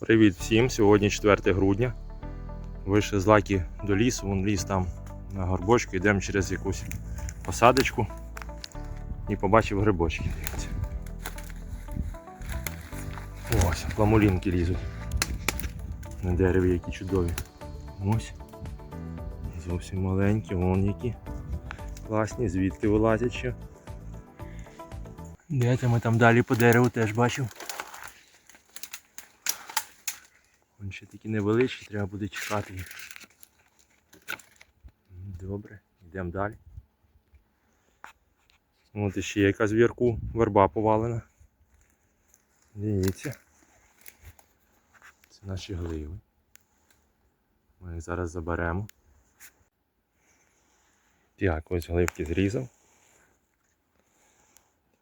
Привіт всім! Сьогодні 4 грудня. Вийшли з лаки до лісу, вон ліс там на горбочку, йдемо через якусь посадочку і побачив грибочки. Ось, фламулінки лізуть. На дереві які чудові. Ось. Зовсім маленькі, вон які. Класні, звідки вилазять ще. Де ми там далі по дереву теж бачив. Вони ще такі невеличкі, треба буде чекати їх. Добре, йдемо далі. От іще якась вверху верба повалена. Дивіться. Це наші гливи. Ми їх зараз заберемо. Так, ось гливки зрізав.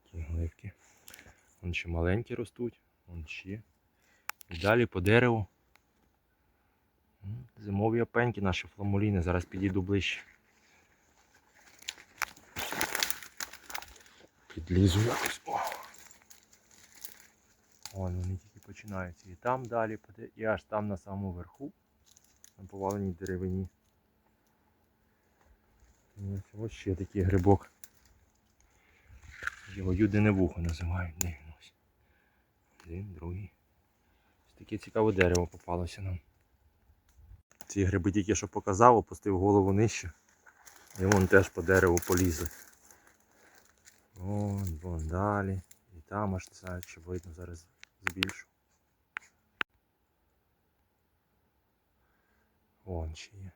Такі гливки. Вон ще маленькі ростуть, вон ще. І далі по дереву. Зимові опеньки наші фламуліни. Зараз підійду ближче. Підлізу якось. О. Вон вони тільки починаються. І там далі, і аж там на самому верху, на поваленій деревині. Ось, ще такий грибок. Його юдине вухо називають. Де він ось? Один, другий. Ось таке цікаве дерево попалося нам. Ці гриби тільки що показав, опустив голову нижче. І вон теж по дереву полізли. Вон, вон далі. І там аж не знаю, чи видно, зараз збільшу. Вон ще є.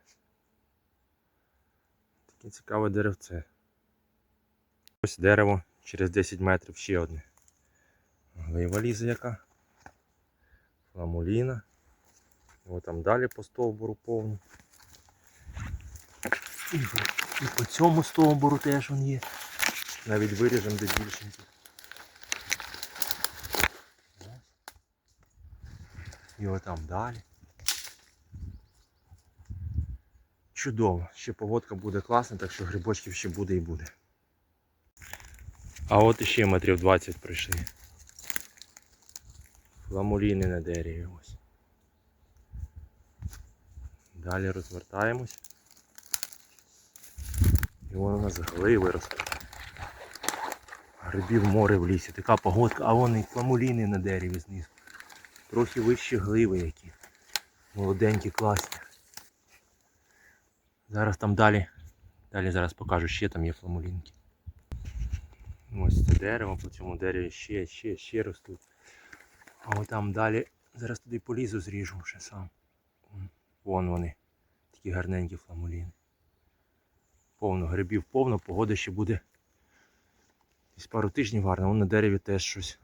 Таке цікаве деревце. Ось дерево через 10 метрів ще одне. Глива лізе яка. Фламуліна. О, там далі по стовбуру повно. І, і по цьому стовбуру теж він є. Навіть виріжемо де більшенький. І отам далі. Чудово. Ще погодка буде класна, так що грибочків ще буде і буде. А от іще метрів 20 прийшли. Фламуліни на дереві ось. Далі розвертаємось. І вон у нас гливи ростуть. Грибів море в лісі. Така погодка, а вон і фламуліни на дереві знизу. Трохи вищі гливи які. Молоденькі, класні. Зараз там далі. Далі зараз покажу, ще там є фламулінки. Ось це дерево, по цьому дереві ще, ще, ще ростуть. А от там далі. Зараз туди полізу зріжу ще сам. Вон вони. Такі гарненькі фламуліни. Повно грибів, повно, погода ще буде. Десь пару тижнів гарно, вон на дереві теж щось.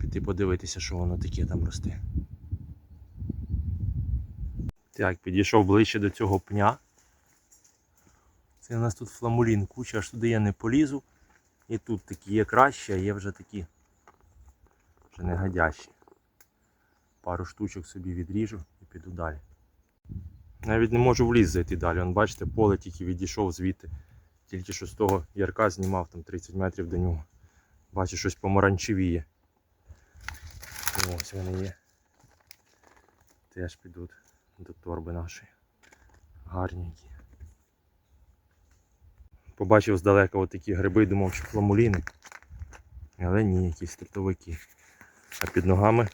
Піти подивитися, що воно таке там росте. Так, підійшов ближче до цього пня. Це у нас тут фламулін, куча, аж туди я не полізу. І тут такі є кращі, а є вже такі вже негодящі. Пару штучок собі відріжу піду далі. Навіть не можу в ліс зайти далі. Вон, бачите, поле тільки відійшов звідти. Тільки що з того ярка знімав там 30 метрів до нього. Бачу, щось помаранчевіє. Ось вони є. Теж підуть до торби нашої. Гарненькі. Побачив здалека отакі гриби, думав, що фламуліни. Але ні, якісь стептовики. А під ногами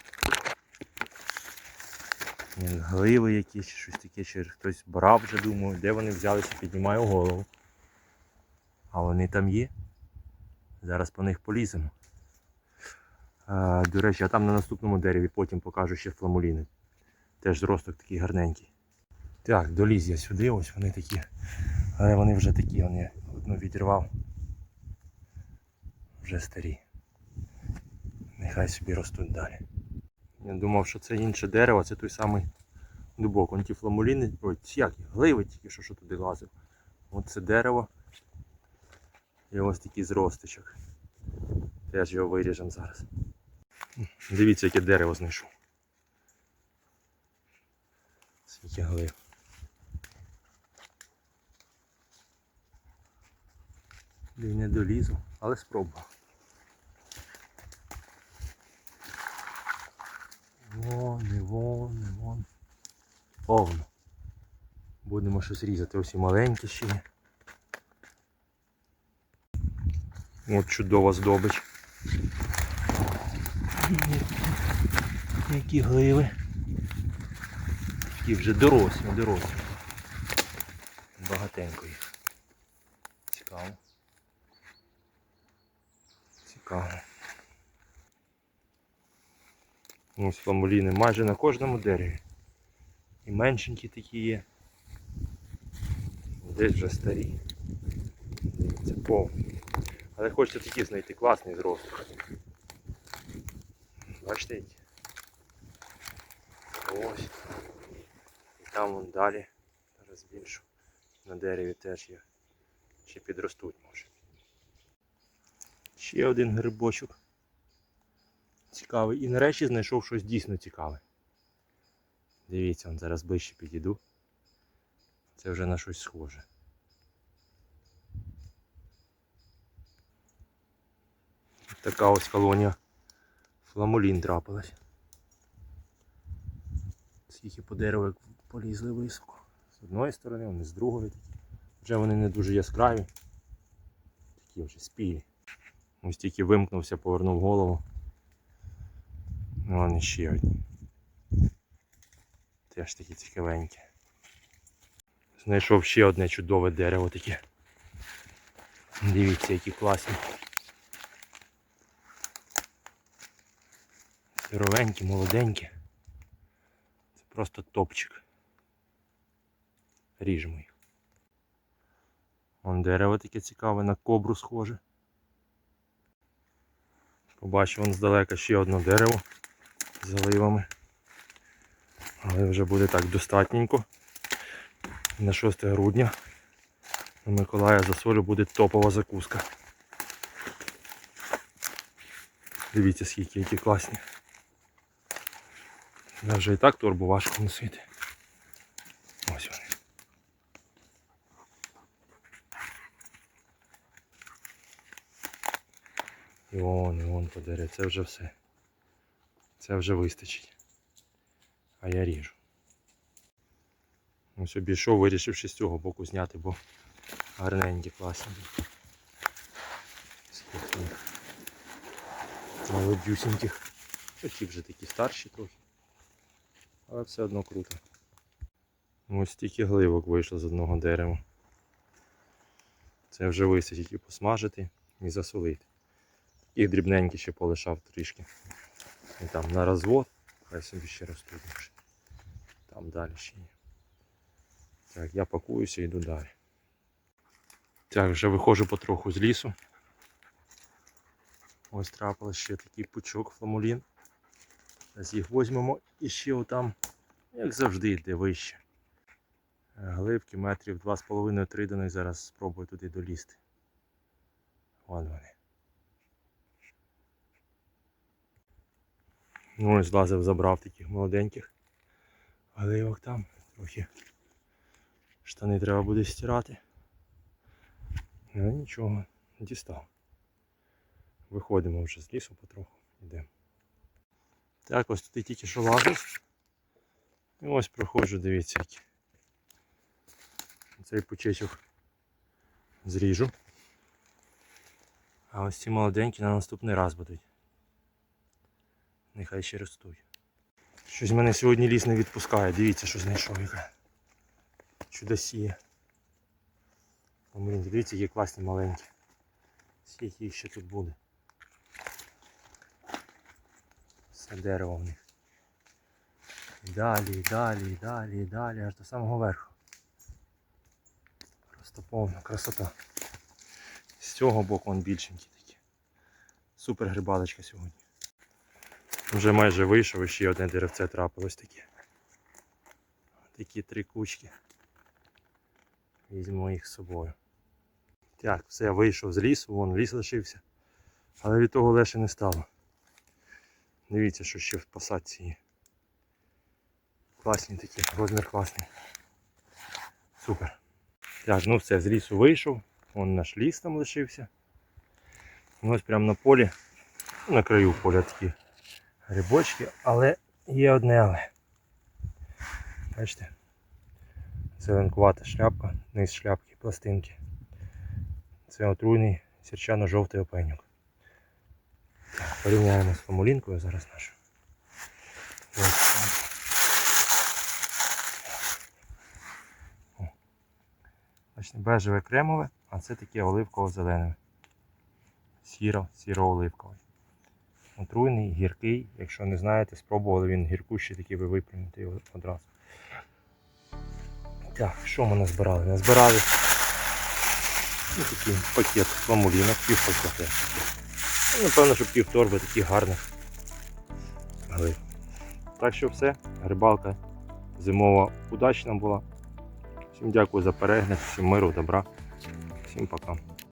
Гливи якісь, щось таке, чи хтось брав вже думаю, де вони взялися, піднімаю голову. А вони там є. Зараз по них поліземо. А, до речі, а там на наступному дереві потім покажу ще фламуліни. Теж зросток такий гарненький. Так, доліз я сюди, ось вони такі. Але вони вже такі, вони одну відірвав. Вже старі. Нехай собі ростуть далі. Я думав, що це інше дерево, це той самий дубок. Вон ті фламуліни, ой, як, гливи тільки що, що туди лазив. От це дерево. І ось такий зростичок. Теж його виріжемо зараз. Дивіться, яке дерево знайшов. Скільки глив. І не долізу, але спробував. Вон, і вон, і вон. Повно. Будемо щось різати. Ось і маленькі ще є. От чудова здобич. Які гливи. Такі вже дорослі, дорослі. Багатенько їх. Цікаво. Цікаво. Ось фламуліни майже на кожному дереві. І меншенькі такі є. Десь вже старі. Це повні. Але хочеться такі знайти класний зрост. Бачите? Ось. І там вон далі. Зараз більшу. На дереві теж є. Ще підростуть може. Ще один грибочок. Цікавий. І нарешті знайшов щось дійсно цікаве. Дивіться, он зараз ближче підійду. Це вже на щось схоже. Така ось колонія фламулін трапилась. Скільки по дереву полізли високо. З одної сторони, вони з другої. Вже вони не дуже яскраві. Такі вже спілі. Ось тільки вимкнувся, повернув голову. Ну, вони ще одні. Теж такі цікавенькі. Знайшов ще одне чудове дерево таке. Дивіться, які класні. Здоровенькі, молоденькі. Це просто топчик. Ріжемо їх. Вон дерево таке цікаве, на кобру схоже. Побачив вон здалека ще одне дерево заливами. Але вже буде так достатненько. На 6 грудня на Миколая за солю буде топова закуска. Дивіться скільки які класні. Я вже і так торбу важко носити. Ось вони. І вон, і вон подери. Це вже все. Це вже вистачить. А я ріжу. Ось обійшов, вирішивши з цього боку зняти, бо гарненькі, класні. Скільки. Молодюсіньких. Ті вже такі старші трохи. Але все одно круто. Ось стільки гливок вийшло з одного дерева. Це вже вистачить і посмажити, і засолити. Їх дрібненькі ще полишав трішки. І там на розвод, хай собі ще ростуть. Там далі ще є. Так, я пакуюся і йду далі. Так, вже виходжу потроху з лісу. Ось трапилось ще такий пучок фламулін. Зараз їх візьмемо і ще отам, як завжди, йде вище. Е, Глибки метрів 2,5-3 до них зараз спробую туди долізти. Вон вони. Ну злазив, забрав таких молоденьких. Гливок там трохи. Штани треба буде стирати. Ну нічого, дістав. Виходимо вже з лісу потроху, йдемо. Так, ось тут тільки що лазив. І ось проходжу, дивіться які. Цей пучечок зріжу. А ось ці молоденькі на наступний раз будуть. Нехай ще ростуть. Щось мене сьогодні ліс не відпускає. Дивіться, що знайшов яка. Чудосія. О, блін, дивіться, які класні маленькі. Скільки їх ще тут буде. Все дерево в них. І далі, і далі, і далі, і далі, аж до самого верху. Просто повна красота. З цього боку вон більшенькі такі. Супер грибалочка сьогодні. Вже майже вийшов і ще одне деревце трапилось таке. Такі три кучки. Візьму їх з собою. Так, все, я вийшов з лісу, вон ліс лишився. Але від того легше не стало. Дивіться, що ще в посадці є. Класні такі, розмір класний. Супер. Так, ну все, з лісу вийшов. Вон наш ліс там лишився. Ну, Ось прямо на полі, на краю поля такі грибочки, але Є одне але. Бачите? Зеленкувата шляпка, низ шляпки, пластинки. Це отруйний сірчано-жовтий опенюк. Порівняємо з фламулінкою зараз нашу. Бачите, бежеве кремове, а це таке оливково-зелене. Сіро, сіро-оливковий. Отруйний, гіркий. Якщо не знаєте, спробували він гіркущий, такий ви виплюнете його одразу. Так, що ми назбирали? Назбирали ну, такий пакет фламулінок, пів пакета. Ну, Напевно, що пів торби таких гарних. Так що все, рибалка зимова удачна була. Всім дякую за перегляд, всім миру, добра, всім пока.